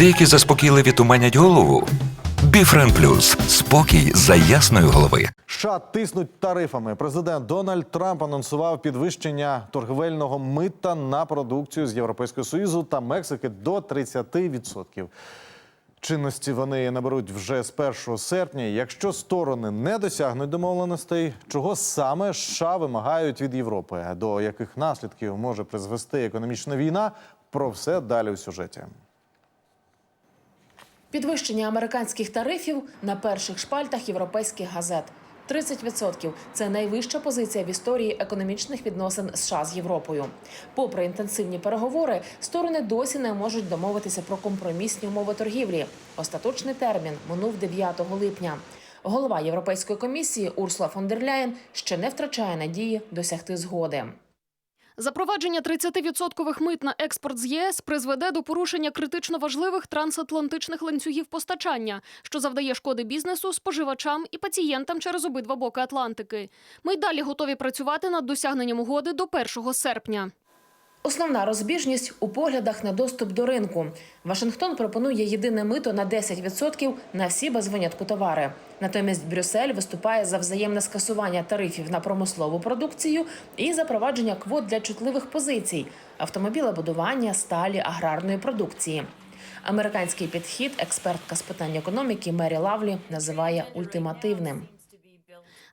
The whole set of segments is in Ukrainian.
Деякі заспокійливі туманять голову. Біфрен Плюс спокій за ясної голови. США тиснуть тарифами. Президент Дональд Трамп анонсував підвищення торговельного мита на продукцію з Європейського Союзу та Мексики до 30%. Чинності вони наберуть вже з 1 серпня. Якщо сторони не досягнуть домовленостей, чого саме США вимагають від Європи, до яких наслідків може призвести економічна війна, про все далі у сюжеті. Підвищення американських тарифів на перших шпальтах європейських газет. 30% – це найвища позиція в історії економічних відносин США з Європою. Попри інтенсивні переговори, сторони досі не можуть домовитися про компромісні умови торгівлі. Остаточний термін минув 9 липня. Голова Європейської комісії Урсула фон дер Ляєн ще не втрачає надії досягти згоди. Запровадження 30% мит на експорт з ЄС призведе до порушення критично важливих трансатлантичних ланцюгів постачання, що завдає шкоди бізнесу, споживачам і пацієнтам через обидва боки Атлантики. Ми й далі готові працювати над досягненням угоди до 1 серпня. Основна розбіжність у поглядах на доступ до ринку. Вашингтон пропонує єдине мито на 10% на всі без винятку товари. Натомість Брюссель виступає за взаємне скасування тарифів на промислову продукцію і запровадження квот для чутливих позицій автомобілебудування, сталі, аграрної продукції. Американський підхід експертка з питань економіки Мері Лавлі називає ультимативним.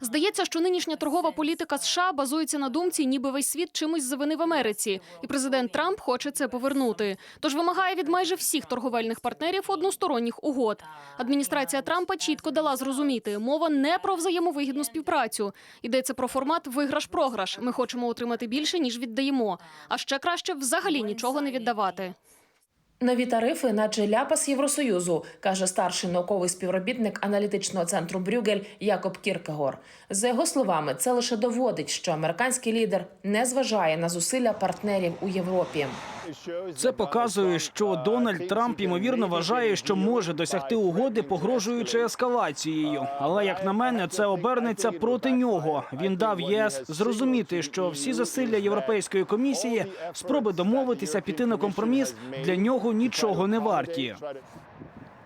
Здається, що нинішня торгова політика США базується на думці, ніби весь світ чимось завинив Америці, і президент Трамп хоче це повернути. Тож вимагає від майже всіх торговельних партнерів односторонніх угод. Адміністрація Трампа чітко дала зрозуміти, мова не про взаємовигідну співпрацю. Йдеться про формат виграш-програш. Ми хочемо отримати більше ніж віддаємо. А ще краще взагалі нічого не віддавати. Нові тарифи, наче ляпас Євросоюзу, каже старший науковий співробітник аналітичного центру Брюгель Якоб Кіркегор. За його словами, це лише доводить, що американський лідер не зважає на зусилля партнерів у Європі. Це показує, що Дональд Трамп ймовірно вважає, що може досягти угоди, погрожуючи ескалацією. Але як на мене, це обернеться проти нього. Він дав ЄС зрозуміти, що всі зусилля Європейської комісії, спроби домовитися, піти на компроміс для нього нічого не варті.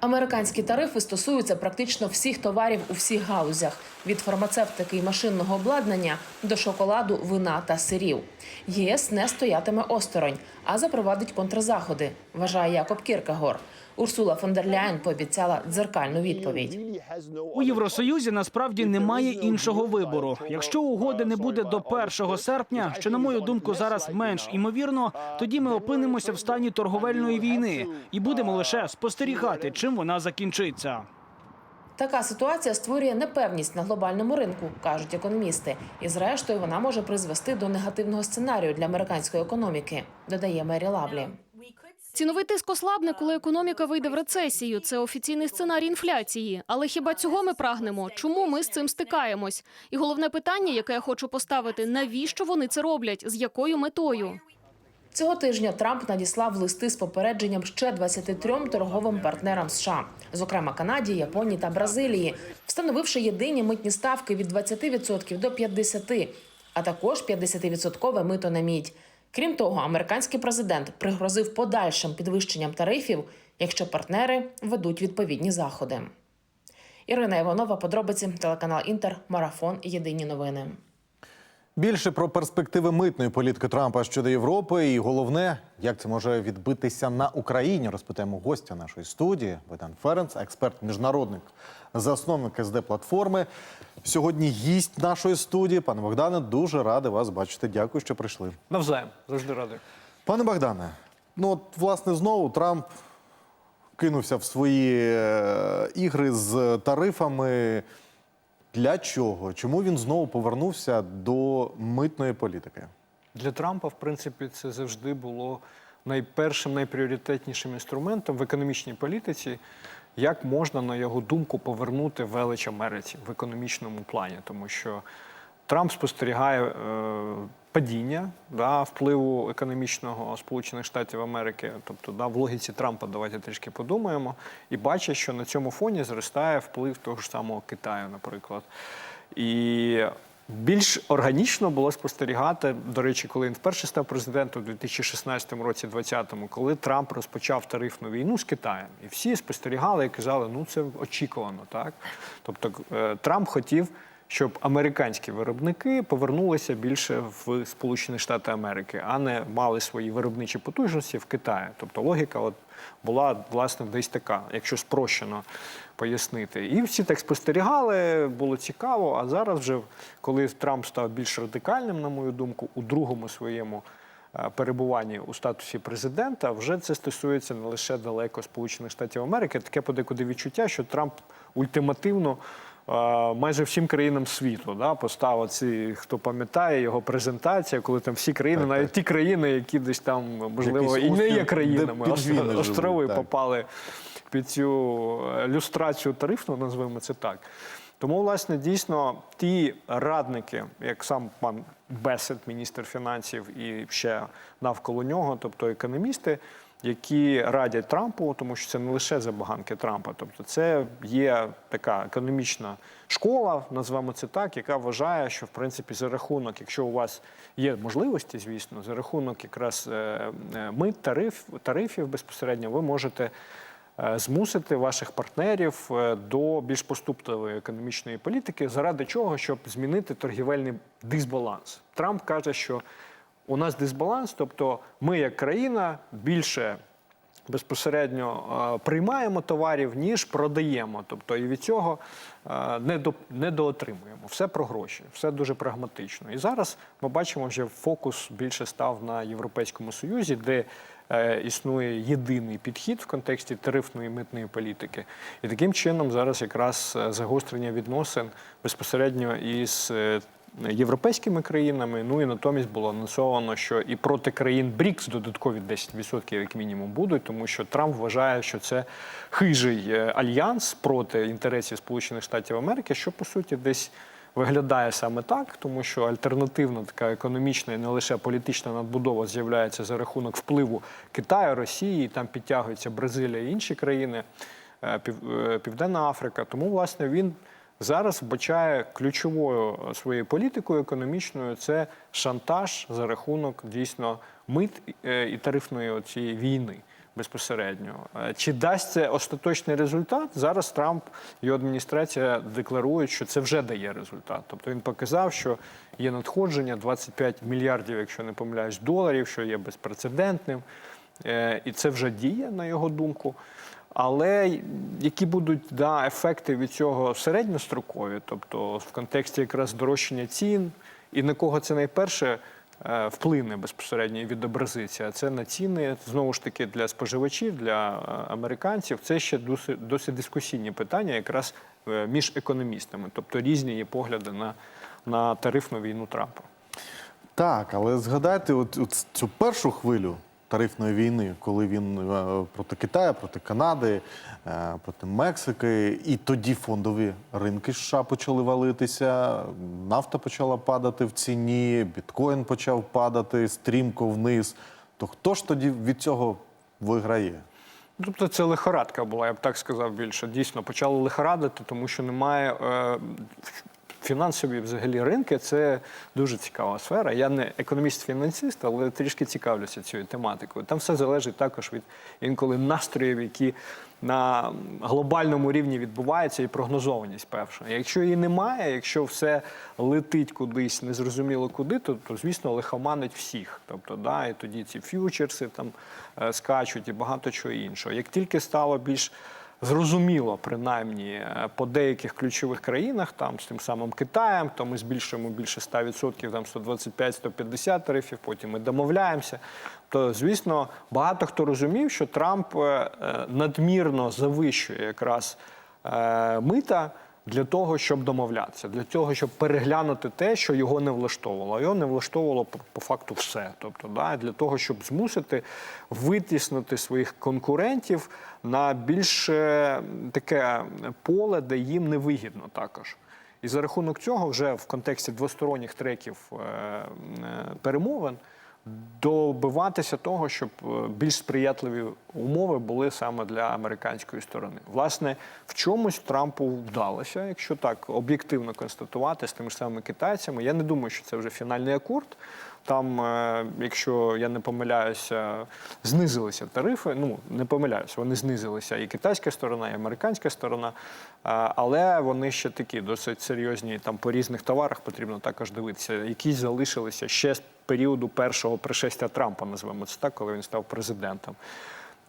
Американські тарифи стосуються практично всіх товарів у всіх галузях від фармацевтики і машинного обладнання до шоколаду, вина та сирів. ЄС не стоятиме осторонь, а запровадить контрзаходи, вважає Якоб Кіркегор. Урсула фон дер Ляєн пообіцяла дзеркальну відповідь. У Євросоюзі насправді немає іншого вибору. Якщо угоди не буде до 1 серпня, що на мою думку зараз менш імовірно, тоді ми опинимося в стані торговельної війни і будемо лише спостерігати, чим вона закінчиться. Така ситуація створює непевність на глобальному ринку, кажуть економісти. І зрештою вона може призвести до негативного сценарію для американської економіки, додає Мері Лавлі. Ціновий тиск ослабне, коли економіка вийде в рецесію. Це офіційний сценарій інфляції. Але хіба цього ми прагнемо? Чому ми з цим стикаємось? І головне питання, яке я хочу поставити: навіщо вони це роблять? З якою метою? Цього тижня Трамп надіслав листи з попередженням ще 23 торговим партнерам США, зокрема Канаді, Японії та Бразилії, встановивши єдині митні ставки від 20% до 50%, а також 50% мито на мідь. Крім того, американський президент пригрозив подальшим підвищенням тарифів, якщо партнери ведуть відповідні заходи. Ірина Іванова, подробиці, телеканал Інтер, Марафон. Єдині новини. Більше про перспективи митної політики Трампа щодо Європи, і головне, як це може відбитися на Україні. Розпитаємо гостя нашої студії Богдан Ференц, експерт міжнародник, засновник СД платформи. Сьогодні гість нашої студії. Пане Богдане, дуже радий вас бачити. Дякую, що прийшли. Навзаєм, завжди радий. Пане Богдане, ну от власне знову Трамп кинувся в свої е, ігри з тарифами. Для чого? Чому він знову повернувся до митної політики? Для Трампа, в принципі, це завжди було найпершим, найпріоритетнішим інструментом в економічній політиці, як можна, на його думку, повернути велич Америці в економічному плані, тому що Трамп спостерігає е, падіння да, впливу економічного Сполучених Штатів Америки, тобто да, в логіці Трампа давайте трішки подумаємо, і бачить, що на цьому фоні зростає вплив того ж самого Китаю, наприклад. І Більш органічно було спостерігати, до речі, коли він вперше став президентом у 2016 році, 2020-му, коли Трамп розпочав тарифну війну з Китаєм. І всі спостерігали і казали, ну це очікувано, так? Тобто е, Трамп хотів, щоб американські виробники повернулися більше в Сполучені Штати Америки, а не мали свої виробничі потужності в Китаї. Тобто логіка от була власне десь така, якщо спрощено пояснити. І всі так спостерігали, було цікаво. А зараз, вже коли Трамп став більш радикальним, на мою думку, у другому своєму е, перебуванні у статусі президента, вже це стосується не лише далеко Сполучених Штатів Америки. Таке подекуди відчуття, що Трамп ультимативно. Е, Майже всім країнам світу да, поставив ці, хто пам'ятає його презентація, коли там всі країни, Так, навіть так. ті країни, які десь там можливо Якийсь і не є країнами, пінгвіни живуть, острови попали під цю е, люстрацію тарифну, назвемо це так. Тому, власне, дійсно, ті радники, як сам пан Бесет, міністр фінансів, і ще навколо нього, тобто економісти, які радять Трампу, тому що це не лише забаганки Трампа, тобто це є така економічна школа, назвемо це так, яка вважає, що в принципі за рахунок, якщо у вас є можливості, звісно, за рахунок якраз е, е, мит, тариф, тарифів безпосередньо, ви можете е, змусити ваших партнерів до більш поступливої економічної політики, заради чого, щоб змінити торгівельний дисбаланс. Трамп каже, що у нас дисбаланс, тобто ми, як країна, більше безпосередньо е, приймаємо товарів, ніж продаємо. Тобто і від цього е, не до недоотримуємо. Все про гроші, все дуже прагматично. І зараз ми бачимо, вже фокус більше став на Європейському Союзі, де е, існує єдиний підхід в контексті тарифної митної політики. І таким чином зараз якраз загострення відносин безпосередньо із європейськими країнами. Ну і натомість було анонсовано, що і проти країн БРІКС додаткові 10% як мінімум будуть, тому що Трамп вважає, що це хижий е, альянс проти інтересів Сполучених Штатів Америки, що по суті десь. Виглядає саме так, тому що альтернативна така економічна і не лише політична надбудова з'являється за рахунок впливу Китаю, Росії, там підтягується Бразилія і інші країни, е, е, Південна Африка. Тому, власне, він зараз вбачає ключовою своєю політикою економічною це шантаж за рахунок дійсно мит е, і тарифної цієї війни. Безпосередньо Е, чи дасть це остаточний результат? Зараз Трамп і адміністрація декларують, що це вже дає результат. Тобто він показав, що є надходження 25 мільярдів, якщо не помиляюсь, доларів, що є безпрецедентним, Е, і це вже діє на його думку. Але які будуть да, ефекти від цього середньострокові, тобто в контексті якраз здорожчання цін, і на кого це найперше е, вплине безпосередньо відобразиться, а це на ціни знову ж таки для споживачів, для е, американців. Це ще досить, досить дискусійні питання, якраз е, між економістами, тобто різні є погляди на, на тарифну війну Трампа. Так, але згадайте от, от цю першу хвилю тарифної війни, коли він е, проти Китаю, проти Канади, е, проти Мексики, і тоді фондові ринки США почали валитися, нафта почала падати в ціні, біткоін почав падати стрімко вниз. То хто ж тоді від цього виграє? Тобто це лихорадка була, я б так сказав більше. Дійсно, почали лихорадити, тому що немає. Фінансові взагалі ринки це дуже цікава сфера. Я не економіст-фінансист, але трішки цікавлюся цією тематикою. Там все залежить також від інколи настроїв, які на глобальному рівні відбуваються, і прогнозованість перша. Якщо її немає, якщо все летить кудись, незрозуміло куди, то, то звісно лихоманить всіх. Тобто, да, і тоді ці ф'ючерси там е, скачуть і багато чого іншого. Як тільки стало більш Зрозуміло, принаймні е, по деяких ключових країнах, там з тим самим Китаєм, то ми збільшуємо більше 100%, там 125-150 тарифів, потім ми домовляємося. То, звісно, багато хто розумів, що Трамп е, е, надмірно завищує якраз мита для того, щоб домовлятися, для того, щоб переглянути те, що його не влаштовувало. Його не влаштовувало по, факту все. Тобто, да, для того, щоб змусити витіснити своїх конкурентів на більш е, таке поле, де їм не вигідно також. І за рахунок цього, вже в контексті двосторонніх треків е, е, перемовин, добиватися того, щоб е, більш сприятливі умови були саме для американської сторони. Власне, в чомусь Трампу вдалося, якщо так об'єктивно констатувати з тими самими китайцями. Я не думаю, що це вже фінальний акорд. Там, е, якщо я не помиляюся, знизилися тарифи. Ну не помиляюся, вони знизилися і китайська сторона, і американська сторона. Е, Але вони ще такі досить серйозні. Там по різних товарах потрібно також дивитися. Якісь залишилися ще з періоду першого пришестя Трампа, називаємо це так, коли він став президентом.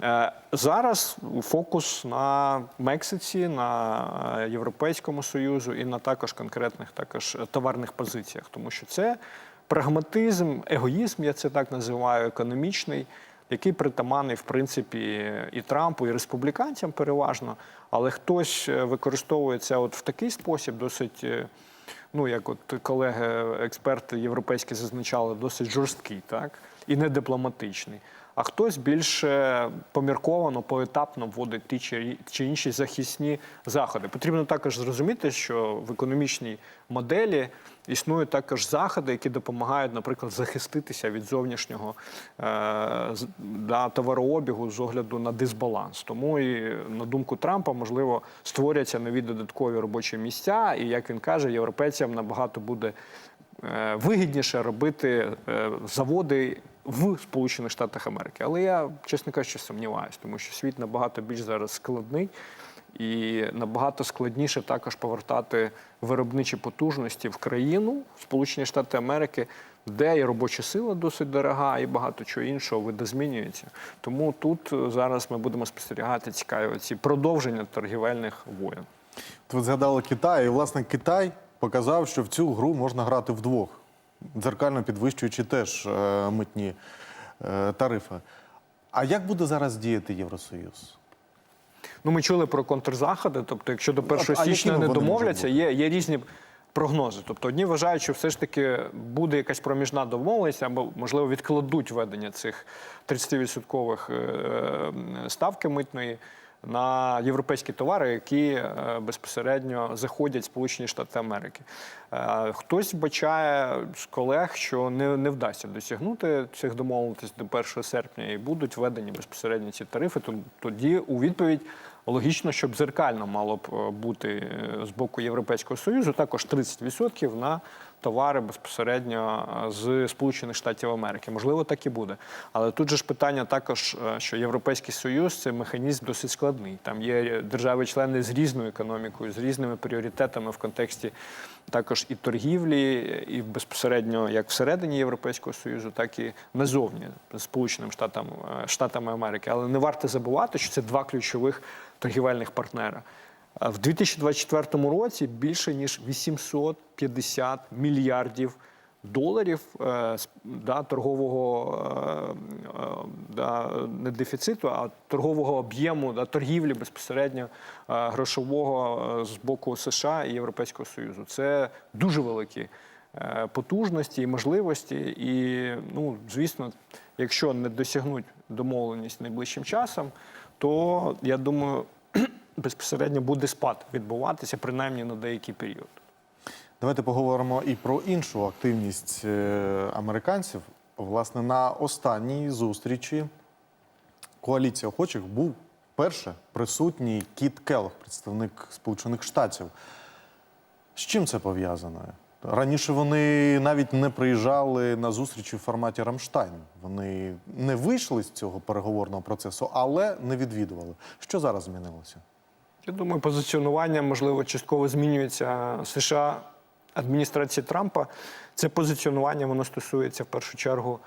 Е, Зараз фокус на Мексиці, на Європейському Союзу і на також конкретних також товарних позиціях, тому що це прагматизм, егоїзм, я це так називаю, економічний, який притаманний, в принципі, і Трампу, і республіканцям переважно. Але хтось використовується використовує це от в такий спосіб, досить, е, ну як от колеги-експерти європейські зазначали, досить жорсткий, так і не дипломатичний. А хтось більш е, помірковано, поетапно вводить ті чи, чи інші захисні заходи. Потрібно також зрозуміти, що в економічній моделі існують також заходи, які допомагають, наприклад, захиститися від зовнішнього е, да, товарообігу з огляду на дисбаланс. Тому і на думку Трампа, можливо, створяться нові додаткові робочі місця, і як він каже, європейцям набагато буде е, вигідніше робити е, заводи в Сполучених Штатах Америки. Але я, чесно кажучи, сумніваюся, тому що світ набагато більш зараз складний. І набагато складніше також повертати виробничі потужності в країну, в Сполучені Штати Америки, де і робоча сила досить дорога, і багато чого іншого видозмінюється. Тому тут е, зараз ми будемо спостерігати цікаві ці продовження торгівельних воєн. Ви згадали Китай, і власне Китай показав, що в цю гру можна грати вдвох, дзеркально підвищуючи теж е, митні е, тарифи. А як буде зараз діяти Євросоюз? Ну, ми чули про контрзаходи. Тобто, якщо до 1 січня не домовляться, є, є різні прогнози. Тобто, одні вважають, що все ж таки буде якась проміжна домовленість, або можливо відкладуть введення цих 30-відсоткових е, ставки митної. На європейські товари, які е, безпосередньо заходять в Сполучені Штати Америки. Е, Хтось вбачає з колег, що не, не вдасться досягнути цих домовленостей до 1 серпня і будуть введені безпосередньо ці тарифи. То- Тоді у відповідь логічно, щоб зеркально мало б е, бути з боку Європейського Союзу також 30% на товари безпосередньо е, з Сполучених Штатів Америки. Можливо, так і буде. Але тут же ж питання також, е, що Європейський Союз це механізм досить складний. Там є держави-члени з різною економікою, з різними пріоритетами в контексті також і торгівлі, і безпосередньо як всередині Європейського Союзу, так і назовні Сполученими Штатами, е, Штатами Америки. Але не варто забувати, що це два ключових торгівельних партнера. В 2024 році більше ніж 850 мільярдів доларів е, да, торгового е, е, да, не дефіциту, а торгового об'єму да, торгівлі безпосередньо грошового з боку США і Європейського Союзу. Це дуже великі потужності і можливості. І, ну, звісно, якщо не досягнуть домовленість найближчим часом, то я думаю, безпосередньо буде спад відбуватися принаймні на деякий період. Давайте поговоримо і про іншу активність е, американців. Власне, на останній зустрічі коаліції охочих був вперше присутній Кіт Келлог, представник Сполучених Штатів. З чим це пов'язано? Раніше вони навіть не приїжджали на зустрічі в форматі Рамштайн. Вони не вийшли з цього переговорного процесу, але не відвідували. Що зараз змінилося? Я думаю, позиціонування можливо частково змінюється США адміністрації Трампа. Це позиціонування воно стосується в першу чергу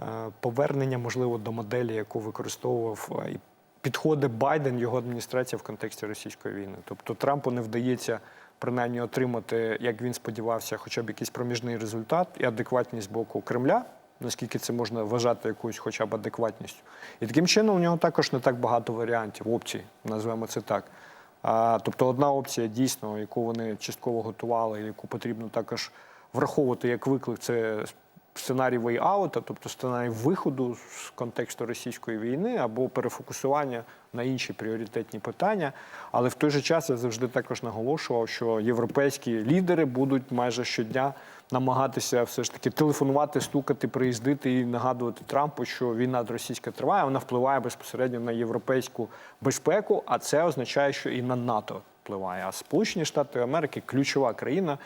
е, повернення, можливо, до моделі, яку використовував е, і підходи Байден, його адміністрація в контексті російської війни. Тобто Трампу не вдається принаймні отримати, як він сподівався, хоча б якийсь проміжний результат і адекватність з боку Кремля. Наскільки це можна вважати якоюсь хоча б адекватністю. І таким чином у нього також не так багато варіантів, опцій, назвемо це так. А, тобто одна опція дійсно, яку вони частково готували, яку потрібно також враховувати як виклик, це сценарій way-out, тобто сценарій виходу з контексту російської війни або перефокусування на інші пріоритетні питання. Але в той же час я завжди також наголошував, що європейські лідери будуть майже щодня намагатися все ж таки телефонувати, стукати, приїздити і нагадувати Трампу, що війна російська триває, вона впливає безпосередньо на європейську безпеку, а це означає, що і на НАТО впливає. А Сполучені Штати Америки ключова країна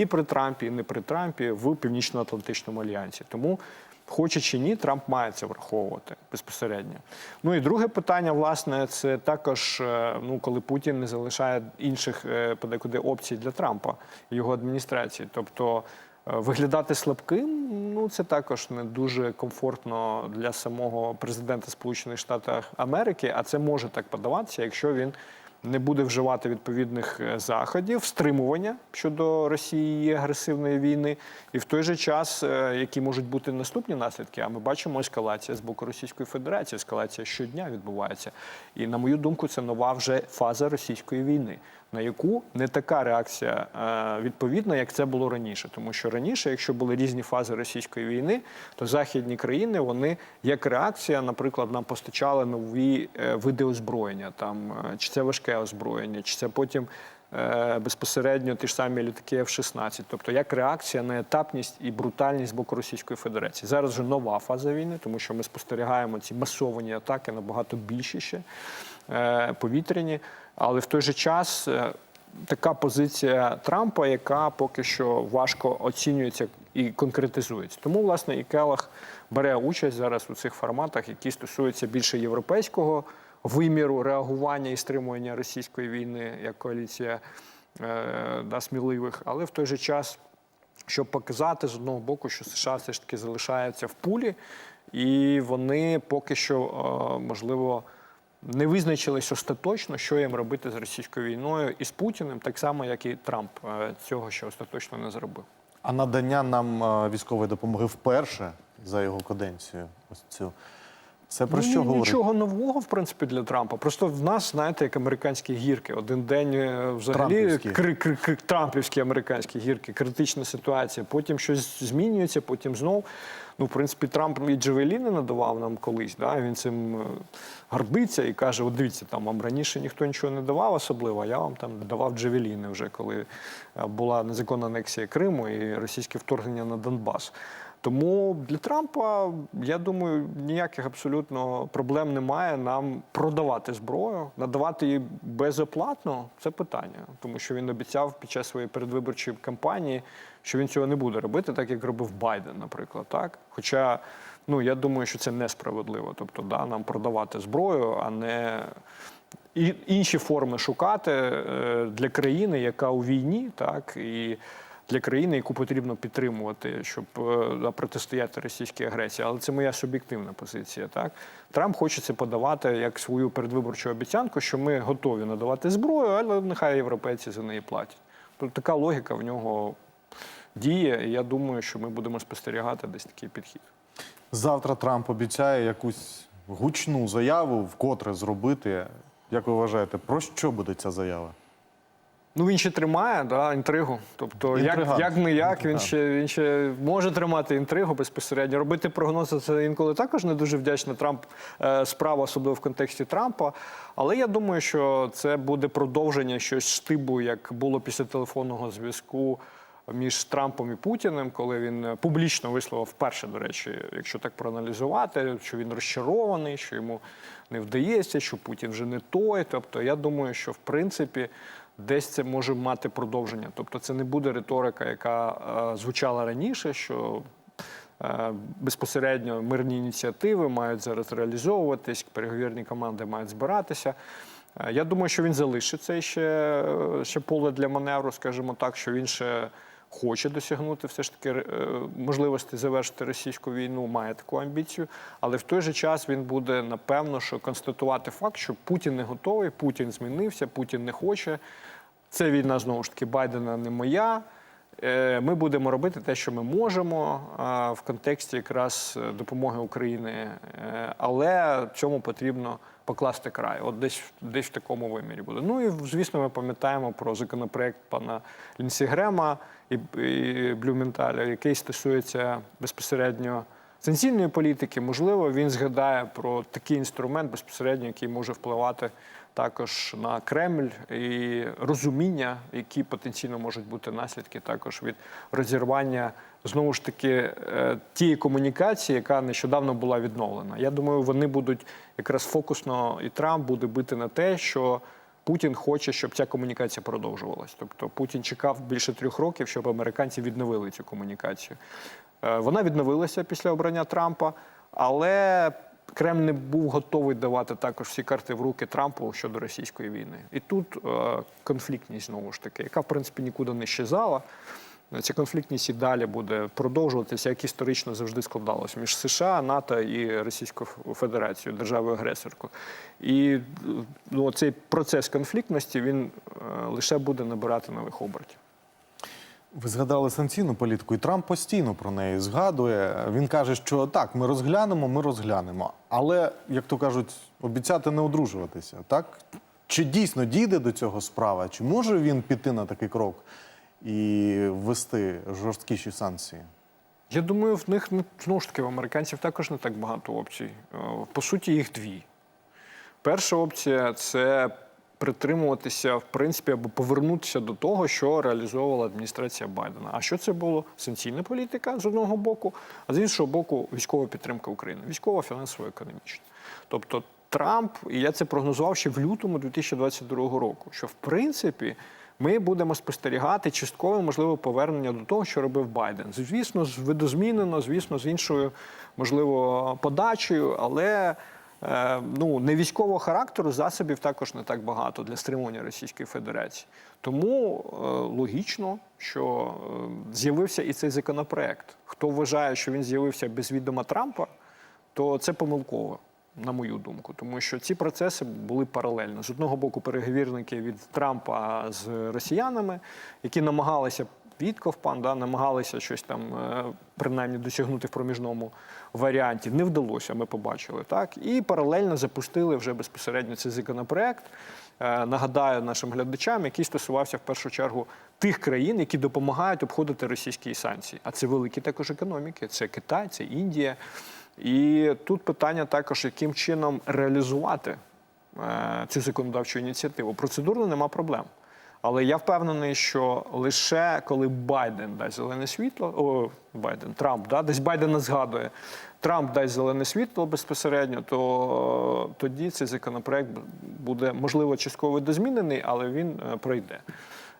і при Трампі, і не при Трампі в Північно-Атлантичному альянсі. Тому, хоче чи ні, Трамп має це враховувати безпосередньо. Ну і друге питання, власне, це також, е, ну коли Путін не залишає інших е, подекуди опцій для Трампа його адміністрації. Тобто е, виглядати слабким, ну це також не дуже комфортно для самого президента Сполучених Штатів Америки, а це може так подаватися, якщо він не буде вживати відповідних е, заходів, стримування щодо Росії агресивної війни, і в той же час, е, які можуть бути наступні наслідки, а ми бачимо ескалація з боку Російської Федерації. Ескалація щодня відбувається. І на мою думку, це нова вже фаза російської війни, на яку не така реакція е, відповідна, як це було раніше. Тому що раніше, якщо були різні фази російської війни, то західні країни вони як реакція, наприклад, нам постачали нові е, види озброєння, там е, чи це важке озброєння, чи це потім. Безпосередньо ті ж самі літаки F-16, тобто як реакція на етапність і брутальність з боку Російської Федерації. Зараз вже нова фаза війни, тому що ми спостерігаємо ці масовані атаки набагато більші ще повітряні, але в той же час е, така позиція Трампа, яка поки що важко оцінюється і конкретизується. Тому, власне, і Келах бере участь зараз у цих форматах, які стосуються більше європейського виміру реагування і стримування російської війни як коаліція е, да, сміливих, але в той же час щоб показати з одного боку, що США все ж таки залишаються в пулі, і вони поки що, е, можливо, не визначились остаточно, що їм робити з російською війною і з Путіним, так само, як і Трамп е, цього ще остаточно не зробив. А надання нам е, військової допомоги вперше за його каденцію. Ось цю. Це про Ну, що говорить? Нічого нового, в принципі, для Трампа. Просто в нас, знаєте, як американські гірки. Один день е, взагалі кри- трампівські американські гірки, критична ситуація. Потім щось змінюється, потім знов. Ну, в принципі, Трамп і Джавеліни надавав нам колись. Да? Він цим е, гордиться і каже: от дивіться, там вам раніше ніхто нічого не давав особливо, а я вам там давав Джавеліни вже, коли е, була незаконна анексія Криму і російське вторгнення на Донбас. Тому для Трампа, я думаю, ніяких абсолютно проблем немає нам продавати зброю, надавати її безоплатно це питання, тому що він обіцяв під час своєї передвиборчої кампанії, що він цього не буде робити, так як робив Байден, наприклад. Так, хоча ну я думаю, що це несправедливо. Тобто, да, нам продавати зброю, а не інші форми шукати е, для країни, яка у війні, так і для країни, яку потрібно підтримувати, щоб е, протистояти російській агресії. Але це моя суб'єктивна позиція. Так Трамп хоче це подавати як свою передвиборчу обіцянку, що ми готові надавати зброю, але нехай європейці за неї платять. Тобто така логіка в нього діє. І я думаю, що ми будемо спостерігати десь такий підхід. Завтра Трамп обіцяє якусь гучну заяву вкотре зробити. Як ви вважаєте, про що буде ця заява? Ну він ще тримає да, інтригу. Тобто, як, як не як, він ще, він ще може тримати інтригу безпосередньо. Робити прогнози це інколи також не дуже вдячна Трамп е, справа, особливо в контексті Трампа. Але я думаю, що це буде продовження щось штибу, як було після телефонного зв'язку. Між Трампом і Путіним, коли він публічно висловив вперше, до речі, якщо так проаналізувати, що він розчарований, що йому не вдається, що Путін вже не той. Тобто, я думаю, що в принципі десь це може мати продовження. Тобто, це не буде риторика, яка е, звучала раніше, що е, безпосередньо мирні ініціативи мають зараз реалізовуватись, переговірні команди мають збиратися. Е, Я думаю, що він залишить це ще, ще поле для маневру, скажімо так, що він ще хоче досягнути все ж таки е, можливості завершити російську війну, має таку амбіцію, але в той же час він буде напевно, що констатувати факт, що Путін не готовий, Путін змінився, Путін не хоче. Це війна знову ж таки Байдена не моя. Е, Ми будемо робити те, що ми можемо в контексті якраз е, допомоги Україні, Е, але цьому потрібно покласти край. От десь, десь в такому вимірі буде. Ну і звісно, ми пам'ятаємо про законопроект пана Лінсі Грема і, і Блюменталя, який стосується безпосередньо санкційної політики. Можливо, він згадає про такий інструмент безпосередньо, який може впливати також на Кремль і розуміння, які потенційно можуть бути наслідки також від розірвання знову ж таки е, тієї комунікації, яка нещодавно була відновлена. Я думаю, вони будуть якраз фокусно і Трамп буде бити на те, що Путін хоче, щоб ця комунікація продовжувалась. Тобто Путін чекав більше трьох років, щоб американці відновили цю комунікацію. Е, Вона відновилася після обрання Трампа, але Кремль не був готовий давати також всі карти в руки Трампу щодо російської війни. І тут е, конфліктність знову ж таки, яка в принципі нікуди не щезала. Ця конфліктність і далі буде продовжуватися, як історично завжди складалось між США, НАТО і Російською Федерацією, державою агресоркою. І ну, цей процес конфліктності він е, лише буде набирати нових обертів. Ви згадали санкційну політику, і Трамп постійно про неї згадує. Він каже, що так, ми розглянемо, ми розглянемо. Але, як то кажуть, обіцяти не одружуватися. Так? Чи дійсно дійде до цього справа? Чи може він піти на такий крок і ввести жорсткіші санкції? Я думаю, в них ну, знову ж таки в американців також не так багато опцій. Е, По суті, їх дві. Перша опція це притримуватися, в принципі, або повернутися до того, що реалізовувала адміністрація Байдена. А що це було? Санкційна політика з одного боку, а з іншого боку, військова підтримка України, військова, фінансово, економічна. Тобто Трамп, і я це прогнозував ще в лютому 2022 року, що в принципі. Ми будемо спостерігати часткове можливе повернення до того, що робив Байден. Звісно, з видозмінено, звісно, з іншою, можливо, подачею, але ну, не військового характеру засобів також не так багато для стримування Російської Федерації. Тому е, логічно, що е, з'явився і цей законопроект. Хто вважає, що він з'явився без відома Трампа, то це помилково. На мою думку, тому що ці процеси були паралельно. З одного боку, переговірники від Трампа з росіянами, які намагалися Вітков пан, да, намагалися щось там е, принаймні досягнути в проміжному варіанті. Не вдалося, ми побачили так. І паралельно запустили вже безпосередньо цей законопроект. Е, Нагадаю нашим глядачам, який стосувався в першу чергу тих країн, які допомагають обходити російські санкції. А це великі також економіки. Це Китай, це Індія. І тут питання також, яким чином реалізувати е, цю законодавчу ініціативу. Процедурно нема проблем. Але я впевнений, що лише коли Байден дасть зелене світло, о, Байден, Трамп, да, десь Байдена згадує, Трамп дасть зелене світло безпосередньо, то е, тоді цей законопроект буде, можливо, частково видозмінений, але він е, пройде.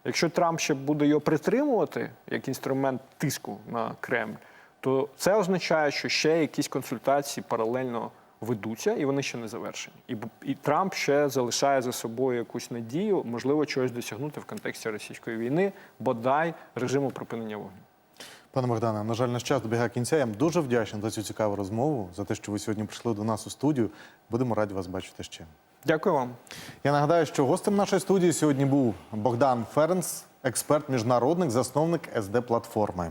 Якщо Трамп ще буде його притримувати як інструмент тиску на Кремль, то це означає, що ще якісь консультації паралельно ведуться, і вони ще не завершені. І, і Трамп ще залишає за собою якусь надію, можливо, чогось досягнути в контексті російської війни, бодай режиму припинення вогню. Пане Богдане, на жаль, наш час добігає кінця. Я вам дуже вдячний за цю цікаву розмову, за те, що ви сьогодні прийшли до нас у студію. Будемо раді вас бачити ще. Дякую вам. Я нагадаю, що гостем нашої студії сьогодні був Богдан Ференс, експерт, міжнародник, засновник СД платформи.